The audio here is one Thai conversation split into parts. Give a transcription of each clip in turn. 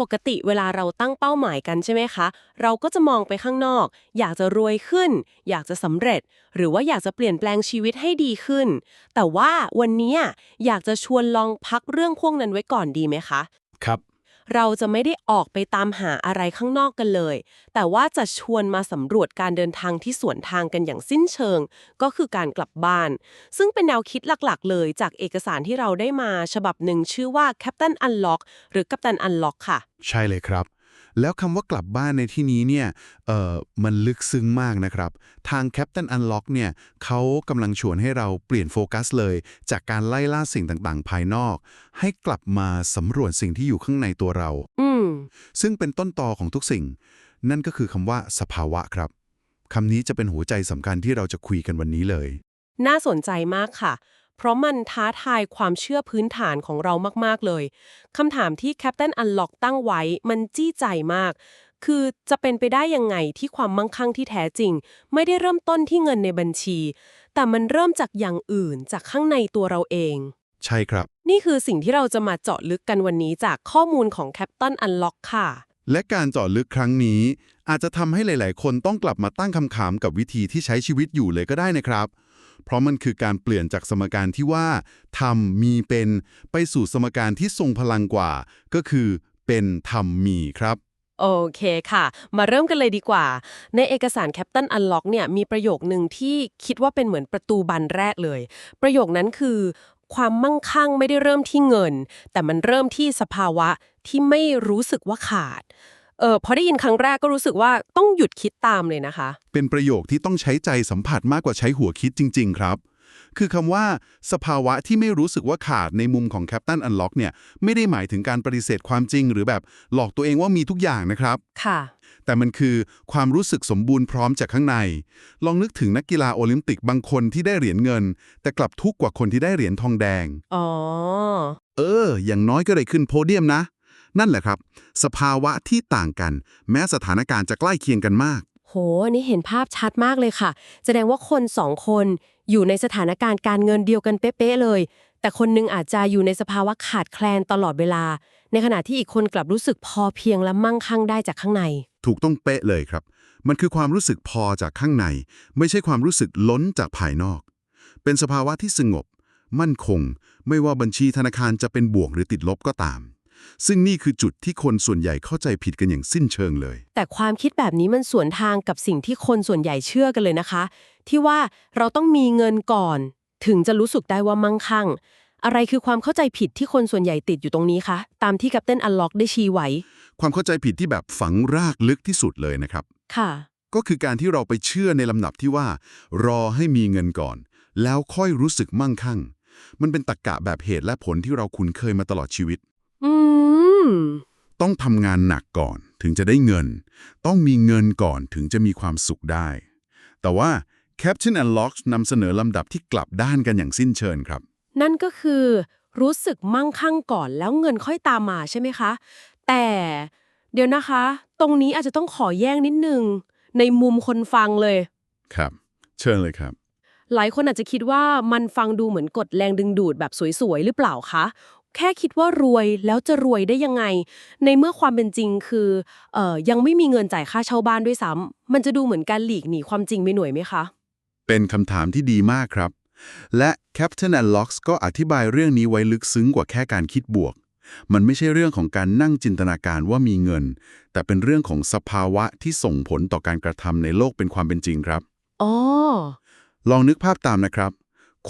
ปกติเวลาเราตั้งเป้าหมายกันใช่ไหมคะ เราก็จะมองไปข้างนอก อยากจะรวยขึ้น อยากจะสำเร็จ หรือว่าอยากจะเปลี่ยนแปลงชีวิตให้ดีขึ้น แต่ว่าวันนี้อยากจะชวนลองพักเรื่องพวกนั้นไว้ก่อนดีไหมคะ ครับ เราจะไม่ได้ออกไปตามหาอะไรข้างนอกกันเลย แต่ว่าจะชวนมาสำรวจการเดินทางที่สวนทางกันอย่างสิ้นเชิง ก็คือการกลับบ้าน ซึ่งเป็นแนวคิดหลักๆ เลยจากเอกสารที่เราได้มาฉบับหนึ่งชื่อว่า Captain Unlock หรือ Captain Unlock ค่ะ ใช่เลยครับ แล้วคำว่ากลับบ้านในที่นี้เนี่ยเอ่อมันลึกซึ้งมากนะครับ ทาง Captain Unlock เนี่ยเขากำลังชวนให้เราเปลี่ยนโฟกัสเลย จากการไล่ล่าสิ่งต่างๆ ภายนอก ให้กลับมาสำรวจสิ่งที่อยู่ข้างในตัวเราอืมซึ่งเป็นต้นตอของทุกสิ่ง นั่นก็คือคำว่าสภาวะครับคำนี้จะเป็นหัวใจสำคัญที่เราจะคุยกันวันนี้เลย น่าสนใจมากค่ะ เพราะมันท้าทายความเชื่อพื้นฐานของเรามาก ๆ เลย คำถามที่ Captain Unlock ตั้งไว้มันจี้ใจมาก คือจะเป็นไปได้ยังไงที่ความมั่งคั่งที่แท้จริง ไม่ได้เริ่มต้นที่เงินในบัญชี แต่มันเริ่มจากอย่างอื่นจากข้างในตัวเราเอง ใช่ครับ นี่คือสิ่งที่เราจะมาเจาะลึกกันวันนี้จากข้อมูลของ Captain Unlock ค่ะ และการเจาะลึกครั้งนี้ อาจจะทำให้หลาย ๆ คนต้องกลับมาตั้งคำถามกับวิธีที่ใช้ชีวิตอยู่เลยก็ได้นะครับ เพราะมันคือการเปลี่ยนจากสมการที่ว่าทำมีเป็น ไปสู่สมการที่ทรงพลังกว่า ก็คือ เป็นทำมีครับโอเคค่ะ มาเริ่มกันเลยดีกว่า ในเอกสาร Captain Unlock เนี่ยมีประโยคหนึ่งที่คิดว่าเป็นเหมือนประตูบานแรกเลย ประโยคนั้นคือ ความมั่งคั่งไม่ได้เริ่มที่เงิน แต่มันเริ่มที่สภาวะที่ไม่รู้สึกว่าขาด เออพอได้ยินครั้งแรกก็รู้สึกว่าต้องหยุดคิดตามเลยนะคะ เป็นประโยคที่ต้องใช้ใจสัมผัสมากกว่าใช้หัวคิดจริง ๆ ครับ คือคำว่า สภาวะที่ไม่รู้สึกว่าขาดในมุมของ Captain Unlock เนี่ยไม่ได้หมายถึงการปฏิเสธความจริง หรือแบบหลอกตัวเองว่ามีทุกอย่างนะครับ ค่ะ แต่มันคือความรู้สึกสมบูรณ์พร้อมจากข้างใน ลองนึกถึงนักกีฬาโอลิมปิกบางคนที่ได้เหรียญเงิน แต่กลับทุกข์กว่าคนที่ได้เหรียญทองแดง อ๋อ เออ อย่างน้อยก็ได้ขึ้นโพเดียมนะ นั่นแหละครับ สภาวะที่ต่างกัน แม้สถานการณ์จะใกล้เคียงกันมาก โหอันนี้เห็นภาพชัดมากเลยค่ะ แสดงว่าคนสองคนอยู่ในสถานการณ์การเงินเดียวกันเป๊ะๆเลย แต่คนหนึงอาจจะอยู่ในสภาวะขาดแคลนตลอดเวลา ในขณะที่อีกคนกลับรู้สึกพอเพียงและมั่งคั่งได้จากข้างใน ถูกต้องเป๊ะเลยครับ มันคือความรู้สึกพอจากข้างใน ไม่ใช่ความรู้สึกล้นจากภายนอก เป็นสภาวะที่สงบ มั่นคง ไม่ว่าบัญชีธนาคารจะเป็นบวกหรือติดลบก็ตาม ซึ่งนี่คือจุดที่คนส่วนใหญ่เข้าใจผิดกันอย่างสิ้นเชิงเลย แต่ความคิดแบบนี้มันสวนทางกับสิ่งที่คนส่วนใหญ่เชื่อกันเลยนะคะ ที่ว่าเราต้องมีเงินก่อน ถึงจะรู้สึกได้ว่ามั่งคั่ง อะไรคือความเข้าใจผิดที่คนส่วนใหญ่ติดอยู่ตรงนี้คะ ตามที่กัปเต้นอัลล็อกได้ชี้ไว้ ความเข้าใจผิดที่แบบฝังรากลึกที่สุดเลยนะครับ ค่ะ ก็คือการที่เราไปเชื่อในลำดับที่ว่า รอให้มีเงินก่อน แล้วค่อยรู้สึกมั่งคั่ง มันเป็นตรรกกะแบบเหตุและผลที่เราคุ้นเคยมาตลอดชีวิตอืม ต้องทำงานหนักก่อนถึงจะได้เงิน ต้องมีเงินก่อนถึงจะมีความสุขได้ แต่ว่า Captain Unlock นำเสนอลำดับที่กลับด้านกันอย่างสิ้นเชิงครับ นั่นก็คือ รู้สึกมั่งคั่งก่อนแล้วเงินค่อยตามมาใช่ไหมคะ แต่เดี๋ยวนะคะ ตรงนี้อาจจะต้องขอแย้งนิดนึง ในมุมคนฟังเลย ครับ เชิญเลยครับหลายคนอาจจะคิดว่ามันฟังดูเหมือนกดแรงดึงดูดแบบสวยๆ หรือเปล่าคะ แค่คิดว่ารวยแล้วจะรวยได้ยังไง ในเมื่อความเป็นจริงคือเอ่อยังไม่มีเงินจ่ายค่าเช่าบ้านด้วยซ้ำมันจะดูเหมือนการหลีกหนีความจริงไปหน่วยไหมคะ เป็นคำถามที่ดีมากครับ และ Captain Unlock ก็อธิบายเรื่องนี้ไว้ลึกซึ้งกว่าแค่การคิดบวก มันไม่ใช่เรื่องของการนั่งจินตนาการว่ามีเงิน แต่เป็นเรื่องของสภาวะที่ส่งผลต่อการกระทำในโลกเป็นความเป็นจริงครับอ๋อลองนึกภาพตามนะครับ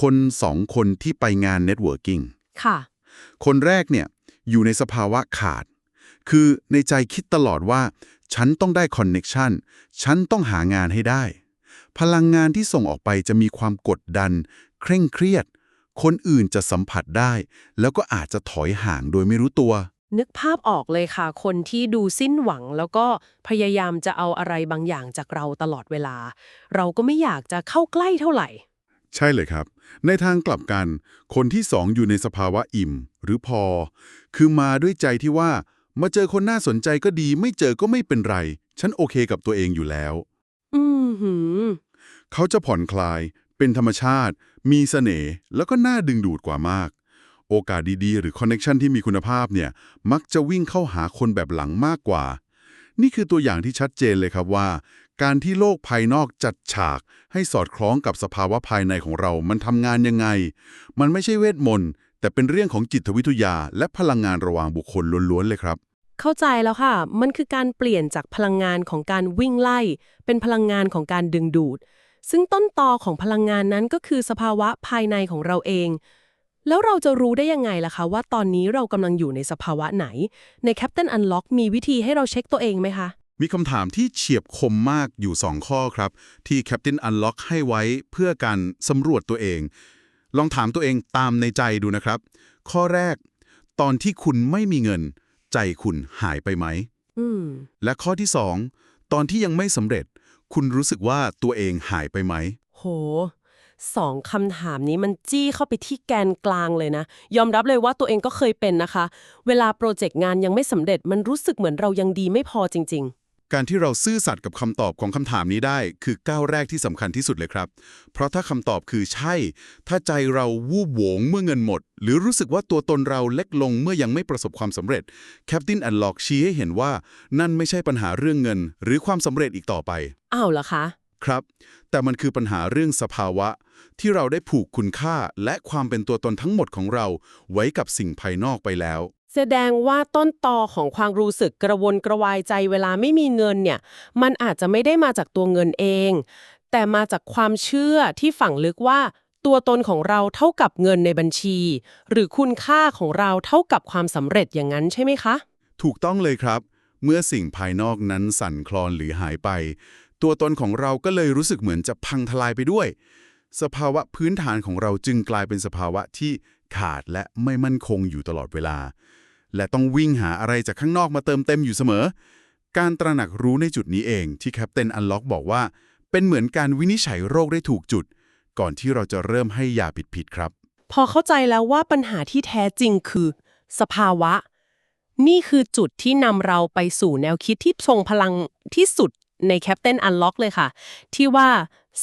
คนสองคนที่ไปงาน Networking ค่ะ คนแรกเนี่ยอยู่ในสภาวะขาด คือในใจคิดตลอดว่า ฉันต้องได้คอนเน็กชันฉันต้องหางานให้ได้ พลังงานที่ส่งออกไปจะมีความกดดัน เคร่งเครียด คนอื่นจะสัมผัสได้ แล้วก็อาจจะถอยห่างโดยไม่รู้ตัว นึกภาพออกเลยค่ะ คนที่ดูสิ้นหวังแล้วก็พยายามจะเอาอะไรบางอย่างจากเราตลอดเวลา เราก็ไม่อยากจะเข้าใกล้เท่าไหร่ ใช่เลยครับ ในทางกลับกัน คนที่สองอยู่ในสภาวะอิ่ม หรือพอ คือมาด้วยใจที่ว่า มาเจอคนน่าสนใจก็ดี ไม่เจอก็ไม่เป็นไร ฉันโอเคกับตัวเองอยู่แล้ว อืมหืมเขาจะผ่อนคลาย เป็นธรรมชาติ มีเสน่ห์แล้วก็น่าดึงดูดกว่ามาก โอกาสดีๆ หรือคอนเน็ชันที่มีคุณภาพเนี่ย มักจะวิ่งเข้าหาคนแบบหลังมากกว่า นี่คือตัวอย่างที่ชัดเจนเลยครับว่า การที่โลกภายนอกจัดฉาก ให้สอดคล้องกับสภาวะภายในของเรา มันทำงานยังไง มันไม่ใช่เวทมนต์ แต่เป็นเรื่องของจิตวิทยา และพลังงานระหว่างบุคคลล้วนๆเลยครับ เข้าใจแล้วค่ะ มันคือการเปลี่ยนจากพลังงานของการวิ่งไล่ เป็นพลังงานของการดึงดูด ซึ่งต้นตอของพลังงานนั้นก็คือสภาวะภายในของเราเอง แล้วเราจะรู้ได้ยังไงล่ะคะ ว่าตอนนี้เรากำลังอยู่ในสภาวะไหน ใน Captain Unlock มีวิธีให้เราเช็คตัวเองไหมคะ มีคำถามที่เฉียบคมมากอยู่ 2 ข้อครับ ที่ Captain Unlock ให้ไว้เพื่อการสำรวจตัวเอง ลองถามตัวเองตามในใจดูนะครับ ข้อแรก ตอนที่คุณไม่มีเงิน ใจคุณหายไปไหมอืมและข้อที่ 2 ตอนที่ยังไม่สำเร็จ คุณรู้สึกว่าตัวเองหายไปไหม โหสองคำถามนี้มันจี้เข้าไปที่แกนกลางเลยนะ ยอมรับเลยว่าตัวเองก็เคยเป็นนะคะ เวลาโปรเจกต์งานยังไม่สำเร็จมันรู้สึกเหมือนเรายังดีไม่พอจริง การที่เราซื่อสัตย์กับคำตอบของคำถามนี้ได้ คือก้าวแรกที่สำคัญที่สุดเลยครับ เพราะถ้าคำตอบคือใช่ ถ้าใจเราวูบโหวงเมื่อเงินหมด หรือรู้สึกว่าตัวตนเราเล็กลงเมื่อยังไม่ประสบความสำเร็จ Captain Unlock ชี้ให้เห็นว่า นั่นไม่ใช่ปัญหาเรื่องเงิน หรือความสำเร็จอีกต่อไปๆอ้าวเหรอคะ ครับ แต่มันคือปัญหาเรื่องสภาวะ ที่เราได้ผูกคุณค่าและความเป็นตัวตนทั้งหมดของเรา ไว้กับสิ่งภายนอกไปแล้ว แสดงว่าต้นตอของความรู้สึกกระวนกระวายใจเวลาไม่มีเงินเนี่ย มันอาจจะไม่ได้มาจากตัวเงินเอง แต่มาจากความเชื่อที่ฝังลึกว่า ตัวตนของเราเท่ากับเงินในบัญชี หรือคุณค่าของเราเท่ากับความสำเร็จอย่างนั้นใช่ไหมคะ ถูกต้องเลยครับ เมื่อสิ่งภายนอกนั้นสั่นคลอนหรือหายไป ตัวตนของเราก็เลยรู้สึกเหมือนจะพังทลายไปด้วย สภาวะพื้นฐานของเราจึงกลายเป็นสภาวะที่ขาดและไม่มั่นคงอยู่ตลอดเวลา และต้องวิ่งหาอะไรจากข้างนอกมาเติมเต็มอยู่เสมอ การตระหนักรู้ในจุดนี้เองที่แคปเตนอันล็อกบอกว่า เป็นเหมือนการวินิจฉัยโรคได้ถูกจุด ก่อนที่เราจะเริ่มให้ยาผิดๆครับ พอเข้าใจแล้วว่าปัญหาที่แท้จริงคือ สภาวะ นี่คือจุดที่นำเราไปสู่แนวคิดที่ทรงพลังที่สุดใน Captain Unlock เลยค่ะ ที่ว่า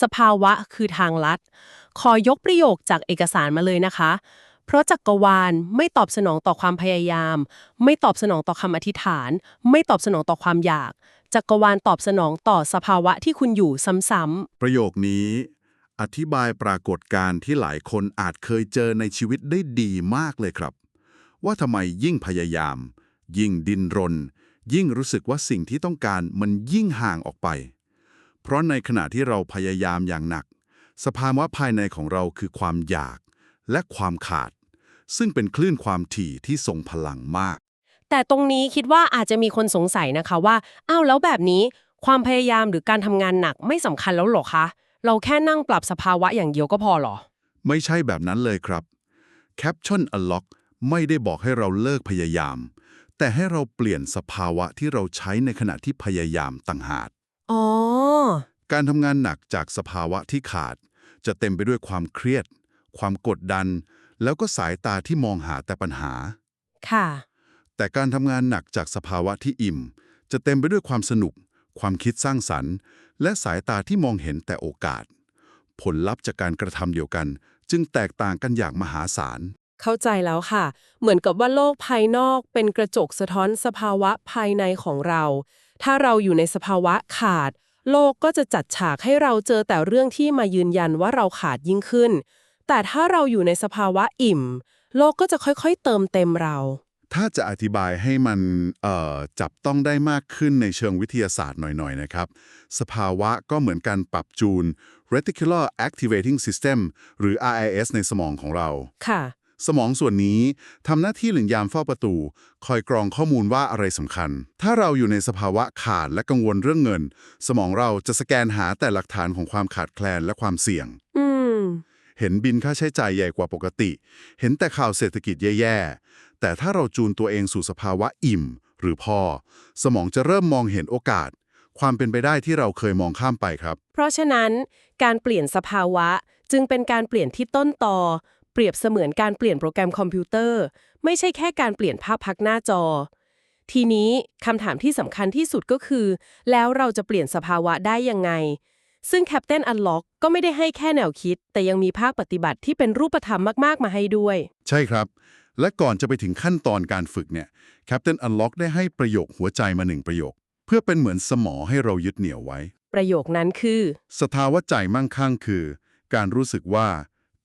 สภาวะคือทางลัด ขอยกประโยคจากเอกสารมาเลยนะคะ เพราะจักกรวาลไม่ตอบสนองต่อความพยายาม ไม่ตอบสนองต่อคำอธิษฐาน ไม่ตอบสนองต่อความอยากจักรวาลตอบสนองต่อสภาวะที่คุณอยู่ซ้ำๆประโยคนี้ อธิบายปรากฏการณ์ที่หลายคนอาจเคยเจอในชีวิตได้ดีมากเลยครับ ว่าทำไมยิ่งพยายาม ยิ่งดินรน ยิ่งรู้สึกว่าสิ่งที่ต้องการมันยิ่งห่างออกไป เพราะในขณะที่เราพยายามอย่างหนัก สภาวะภายในของเราคือความอยากและความขาด ซึ่งเป็นคลื่นความถี่ที่ทรงพลังมากๆแต่ตรงนี้คิดว่าอาจจะมีคนสงสัยนะคะว่าอ้าวแล้วแบบนี้ความพยายามหรือการทำงานหนักไม่สำคัญแล้วเหรอคะ เราแค่นั่งปรับสภาวะอย่างเดียวก็พอเหรอ ไม่ใช่แบบนั้นเลยครับ Caption Unlock ไม่ได้บอกให้เราเลิกพยายาม แต่ให้เราเปลี่ยนสภาวะที่เราใช้ในขณะที่พยายามต่างหากอ๋อ การทำงานหนักจากสภาวะที่ขาด จะเต็มไปด้วยความเครียด ความกดดัน แล้วก็สายตาที่มองหาแต่ปัญหา ค่ะ แต่การทำงานหนักจากสภาวะที่อิ่ม จะเต็มไปด้วยความสนุก ความคิดสร้างสรรค์ และสายตาที่มองเห็นแต่โอกาส ผลลัพธ์จากการกระทำเดียวกัน จึงแตกต่างกันอย่างมหาศาลเข้าใจแล้วค่ะ เหมือนกับว่าโลกภายนอกเป็นกระจกสะท้อนสภาวะภายในของเรา ถ้าเราอยู่ในสภาวะขาด โลกก็จะจัดฉากให้เราเจอแต่เรื่องที่มายืนยันว่าเราขาดยิ่งขึ้น แต่ถ้าเราอยู่ในสภาวะอิ่ม โลกก็จะค่อยๆ เติมเต็มเรา ถ้าจะอธิบายให้มันเอ่อจับต้องได้มากขึ้นในเชิงวิทยาศาสตร์หน่อยๆนะครับ สภาวะก็เหมือนการปรับจูน reticular activating system หรือ RIS ในสมองของเรา ค่ะ สมองส่วนนี้ทำหน้าที่หรือยามเฝ้าประตู คอยกรองข้อมูลว่าอะไรสำคัญ ถ้าเราอยู่ในสภาวะขาดและกังวลเรื่องเงิน สมองเราจะสแกนหาแต่หลักฐานของความขาดแคลนและความเสี่ยง อืม เห็นบินค่าใช้จ่ายใหญ่กว่าปกติ เห็นแต่ข่าวเศรษฐกิจแย่ๆ แต่ถ้าเราจูนตัวเองสู่สภาวะอิ่ม หรือพอ สมองจะเริ่มมองเห็นโอกาส ความเป็นไปได้ที่เราเคยมองข้ามไปครับ เพราะฉะนั้นการเปลี่ยนสภาวะจึงเป็นการเปลี่ยนที่ต้นตอ เปรียบเสมือนการเปลี่ยนโปรแกรมคอมพิวเตอร์ ไม่ใช่แค่การเปลี่ยนภาพพักหน้าจอ ทีนี้คำถามที่สำคัญที่สุดก็คือ แล้วเราจะเปลี่ยนสภาวะได้ยังไง ซึ่ง Captain Unlock ก็ไม่ได้ให้แค่แนวคิด แต่ยังมีภาคปฏิบัติที่เป็นรูปธรรมมากๆ มาให้ด้วย ใช่ครับ และก่อนจะไปถึงขั้นตอนการฝึกเนี่ย Captain Unlock ได้ให้ประโยคหัวใจมาหนึ่งประโยค เพื่อเป็นเหมือนสมอให้เรายึดเหนี่ยวไว้ ประโยคนั้นคือ สภาวะใจมั่งคั่งคือ การรู้สึกว่า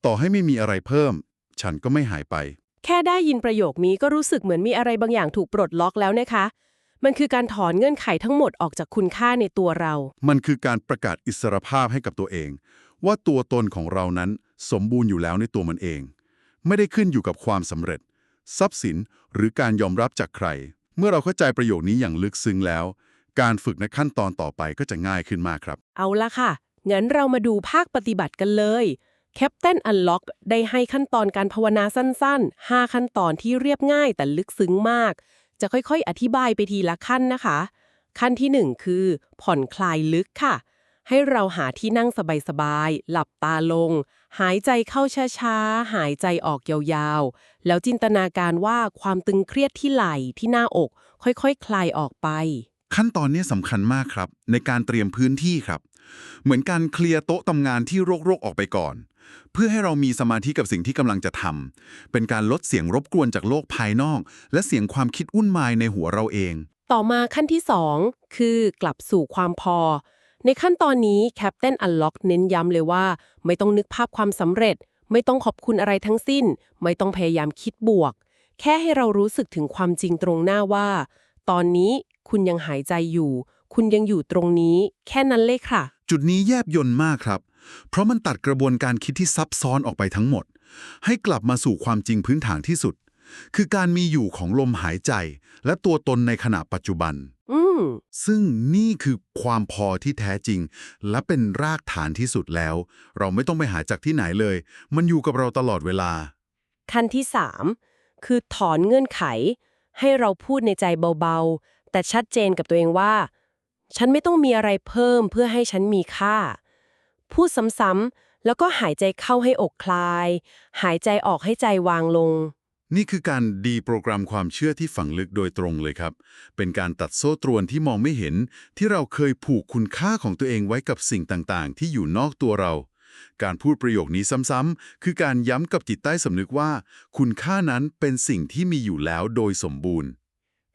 ต่อให้ไม่มีอะไรเพิ่ม ฉันก็ไม่หายไป แค่ได้ยินประโยคนี้ก็รู้สึกเหมือนมีอะไรบางอย่างถูกปลดล็อกแล้วนะคะ มันคือการถอนเงื่อนไขทั้งหมดออกจากคุณค่าในตัวเรา มันคือการประกาศอิสรภาพให้กับตัวเอง ว่าตัวตนของเรานั้นสมบูรณ์อยู่แล้วในตัวมันเอง ไม่ได้ขึ้นอยู่กับความสำเร็จ ทรัพย์สินหรือการยอมรับจากใคร เมื่อเราเข้าใจประโยคนี้อย่างลึกซึ้งแล้ว การฝึกในขั้นตอนต่อไปก็จะง่ายขึ้นมากครับ เอาละค่ะงั้นเรามาดูภาคปฏิบัติกันเลย Captain Unlock ได้ให้ขั้นตอนการภาวนาสั้นๆ 5 ขั้นตอนที่เรียบง่ายแต่ลึกซึ้งมาก จะค่อยๆ อธิบายไปทีละขั้นนะคะ ขั้นที่ 1 คือ ผ่อนคลายลึกค่ะ ให้เราหาที่นั่งสบายๆ หลับตาลง หายใจเข้าช้าๆ หายใจออกยาวๆ แล้วจินตนาการว่าความตึงเครียดที่ไหล่ที่หน้าอก ค่อยๆคคลายออกไป ขั้นตอนนี้สำคัญมากครับ ในการเตรียมพื้นที่ครับ เหมือนการเคลียร์โต๊ะทำงานที่รคๆออกไปก่อน เพื่อให้เรามีสมาธิกับสิ่งที่กำลังจะทำเป็นการลดเสียงรบกวนจากโลกภายนอก และเสียงความคิดวุ่นวายในหัวเราเอง ต่อมาขั้นที่ 2 คือกลับสู่ความพอ ในขั้นตอนนี้ Captain Unlock เน้นย้ำเลยว่า ไม่ต้องนึกภาพความสำเร็จ ไม่ต้องขอบคุณอะไรทั้งสิ้น ไม่ต้องพยายามคิดบวก แค่ให้เรารู้สึกถึงความจริงตรงหน้าว่า ตอนนี้คุณยังหายใจอยู่ คุณยังอยู่ตรงนี้ แค่นั้นเลยค่ะ จุดนี้แยบยนต์มากครับ เพราะมันตัดกระบวนการคิดที่ซับซ้อนออกไปทั้งหมด ให้กลับมาสู่ความจริงพื้นฐานที่สุด คือการมีอยู่ของลมหายใจ และตัวตนในขณะปัจจุบันอืมซึ่งนี่คือความพอที่แท้จริง และเป็นรากฐานที่สุดแล้ว เราไม่ต้องไปหาจากที่ไหนเลย มันอยู่กับเราตลอดเวลา ขั้นที่ 3 คือถอนเงื่อนไข ให้เราพูดในใจเบาๆ แต่ชัดเจนกับตัวเองว่า ฉันไม่ต้องมีอะไรเพิ่มเพื่อให้ฉันมีค่า พูดซ้ำๆแล้วก็หายใจเข้าให้อกคลาย หายใจออกให้ใจวางลง นี่คือการดีโปรแกรมความเชื่อที่ฝังลึกโดยตรงเลยครับ เป็นการตัดโซ่ตรวนที่มองไม่เห็น ที่เราเคยผูกคุณค่าของตัวเองไว้กับสิ่งต่างๆ ที่อยู่นอกตัวเรา การพูดประโยคนี้ซ้ำๆคือการย้ำกับจิตใต้สำนึกว่า คุณค่านั้นเป็นสิ่งที่มีอยู่แล้วโดยสมบูรณ์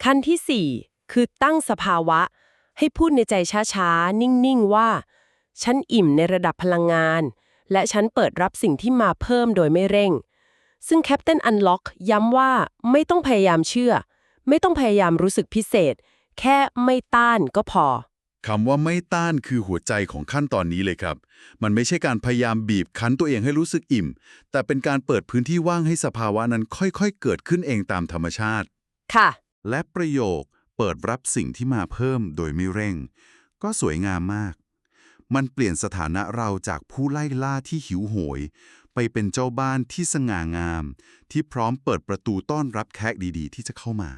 ขั้นทีสี่4 คือตั้งสภาวะ ให้พูดในใจช้าๆ นิ่งๆว่า ฉันอิ่มในระดับพลังงาน และฉันเปิดรับสิ่งที่มาเพิ่มโดยไม่เร่ง ซึ่ง Captain Unlock ย้ำว่าไม่ต้องพยายามเชื่อ ไม่ต้องพยายามรู้สึกพิเศษ แค่ไม่ต้านก็พอคำว่าไม่ต้านคือหัวใจของขั้นตอนนี้เลยครับ มันไม่ใช่การพยายามบีบคั้นตัวเองให้รู้สึกอิ่ม แต่เป็นการเปิดพื้นที่ว่างให้สภาวะนั้นค่อยๆ เกิดขึ้นเองตามธรรมชาติ ค่ะ และประโยคเปิดรับสิ่งที่มาเพิ่มโดยไม่เร่ง ก็สวยงามมาก มันเปลี่ยนสถานะเราจากผู้ไล่ล่าที่หิวโหย ไปเป็นเจ้าบ้านที่สง่างาม ที่พร้อมเปิดประตูต้อนรับแขกดีๆ ที่จะเข้ามา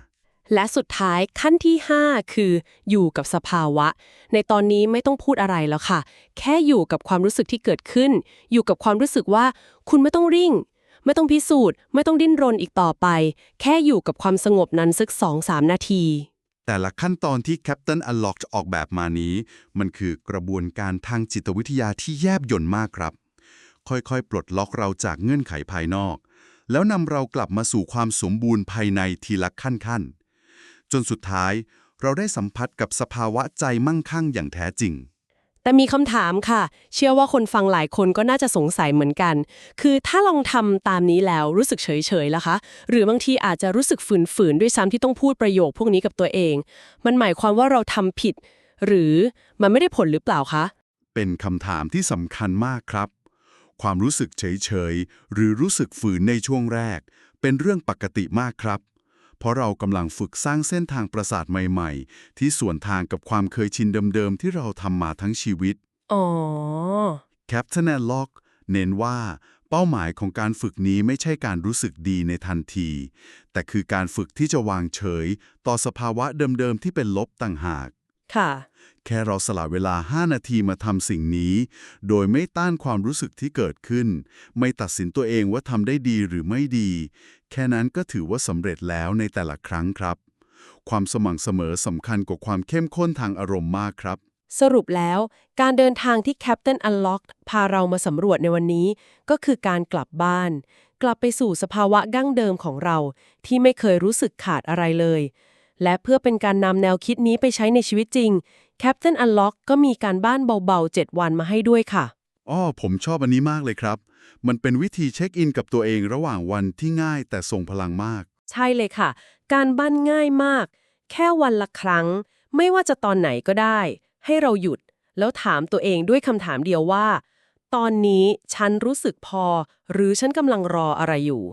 และสุดท้ายขั้นที่ 5 คือ อยู่กับสภาวะ ในตอนนี้ไม่ต้องพูดอะไรแล้วค่ะ แค่อยู่กับความรู้สึกที่เกิดขึ้น อยู่กับความรู้สึกว่า คุณไม่ต้องริ่ง ไม่ต้องพิสูจน์ ไม่ต้องดิ้นรนอีกต่อไป แค่อยู่กับความสงบนั้นสัก2-3นาที แต่ละขั้นตอนที่ Captain Unlock จะออกแบบมานี้ มันคือกระบวนการทางจิตวิทยาที่แยบยลมากครับ ค่อยๆ ปลดล็อกเราจากเงื่อนไขภายนอก แล้วนำเรากลับมาสู่ความสมบูรณ์ภายในทีละขั้นๆ จนสุดท้ายเราได้สัมผัสกับสภาวะใจมั่งคั่งอย่างแท้จริง แต่มีคำถามค่ะ เชื่อว่าคนฟังหลายคนก็น่าจะสงสัยเหมือนกัน คือถ้าลองทำตามนี้แล้วรู้สึกเฉยๆล่ะคะ หรือบางทีอาจจะรู้สึกฝืนๆด้วยซ้ำที่ต้องพูดประโยคพวกนี้กับตัวเอง มันหมายความว่าเราทำผิด หรือมันไม่ได้ผลหรือเปล่าคะ เป็นคำถามที่สำคัญมากครับ ความรู้สึกเฉยๆหรือรู้สึกฝืนในช่วงแรก เป็นเรื่องปกติมากครับ เพราะเรากำลังฝึกสร้างเส้นทางประสาทใหม่ๆ ที่ส่วนทางกับความเคยชินเดิมๆ ที่เราทำมาทั้งชีวิต อ๋อ Captain Unlock เน้นว่าเป้าหมายของการฝึกนี้ไม่ใช่การรู้สึกดีในทันที แต่คือการฝึกที่จะวางเฉย ต่อสภาวะเดิมๆที่เป็นลบต่างหาก ค่ะ แค่เราสละเวลา 5 นาทีมาทำสิ่งนี้ โดยไม่ต้านความรู้สึกที่เกิดขึ้น ไม่ตัดสินตัวเองว่าทำได้ดีหรือไม่ดี แค่นั้นก็ถือว่าสำเร็จแล้วในแต่ละครั้งครับ ความสม่ำเสมอสำคัญกว่าความเข้มข้นทางอารมณ์มากครับ สรุปแล้วการเดินทางที่ Captain Unlocked พาเรามาสำรวจในวันนี้ ก็คือการกลับบ้าน กลับไปสู่สภาวะดั้งเดิมของเรา ที่ไม่เคยรู้สึกขาดอะไรเลย และเพื่อเป็นการนำแนวคิดนี้ไปใช้ในชีวิตจริง Captain Unlock ก็มีการบ้านเบาๆ 7 วันมาให้ด้วยค่ะ อ้อ ผมชอบอันนี้มากเลยครับ มันเป็นวิธีเช็คอินกับตัวเองระหว่างวันที่ง่ายแต่ทรงพลังมาก ใช่เลยค่ะ การบ้านง่ายมาก แค่วันละครั้ง ไม่ว่าจะตอนไหนก็ได้ ให้เราหยุด แล้วถามตัวเองด้วยคำถามเดียวว่า ตอนนี้ฉันรู้สึกพอ หรือฉันกำลังรออะไรอยู่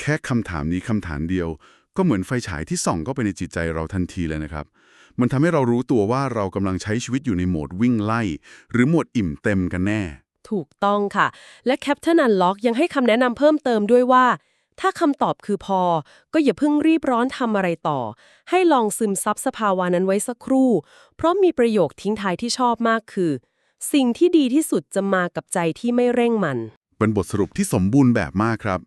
แค่คำถามนี้คำถามเดียว ก็เหมือนไฟฉายที่ส่องเข้าไปในจิตใจเราทันทีเลยนะครับ มันทำให้เรารู้ตัวว่าเรากำลังใช้ชีวิตอยู่ในโหมดวิ่งไล่ หรือโหมดอิ่มเต็มกันแน่ ถูกต้องค่ะ และ Captain Unlock ยังให้คำแนะนำเพิ่มเติมด้วยว่า ถ้าคำตอบคือพอ ก็อย่าเพิ่งรีบร้อนทำอะไรต่อ ให้ลองซึมซับสภาวานั้นไว้สักครู่ เพราะมีประโยคทิ้งท้ายที่ชอบมากคือ สิ่งที่ดีที่สุดจะมากับใจที่ไม่เร่งมัน เป็นบทสรุปที่สมบูรณ์แบบมากครับ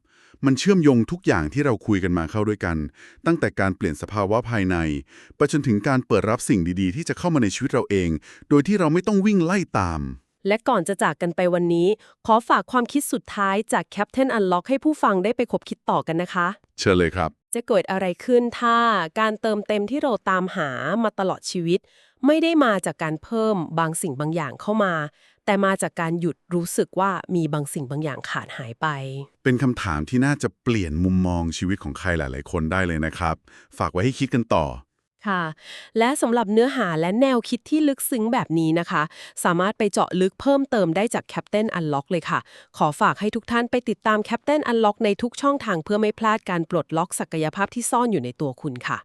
มันเชื่อมโยงทุกอย่างที่เราคุยกันมาเข้าด้วยกัน ตั้งแต่การเปลี่ยนสภาวะภายใน ไปจนถึงการเปิดรับสิ่งดีๆ ที่จะเข้ามาในชีวิตเราเอง โดยที่เราไม่ต้องวิ่งไล่ตาม และก่อนจะจากกันไปวันนี้ ขอฝากความคิดสุดท้ายจาก Captain Unlock ให้ผู้ฟังได้ไปคบคิดต่อกันนะคะ เชิญเลยครับ จะเกิดอะไรขึ้นถ้าการเติมเต็มที่เราตามหามาตลอดชีวิต ไม่ได้มาจากการเพิ่มบางสิ่งบางอย่างเข้ามา แต่มาจากการหยุดรู้สึกว่ามีบางสิ่งบางอย่างขาดหายไป เป็นคำถามที่น่าจะเปลี่ยนมุมมองชีวิตของใครหลาย ๆ คนได้เลยนะครับ ฝากไว้ให้คิดกันต่อค่ะและสำหรับเนื้อหาและแนวคิดที่ลึกซึ้งแบบนี้นะคะ สามารถไปเจาะลึกเพิ่มเติมได้จาก Captain Unlock เลยค่ะ ขอฝากให้ทุกท่านไปติดตาม Captain Unlock ในทุกช่องทางเพื่อไม่พลาดการปลดล็อกศักยภาพที่ซ่อนอยู่ในตัวคุณค่ะ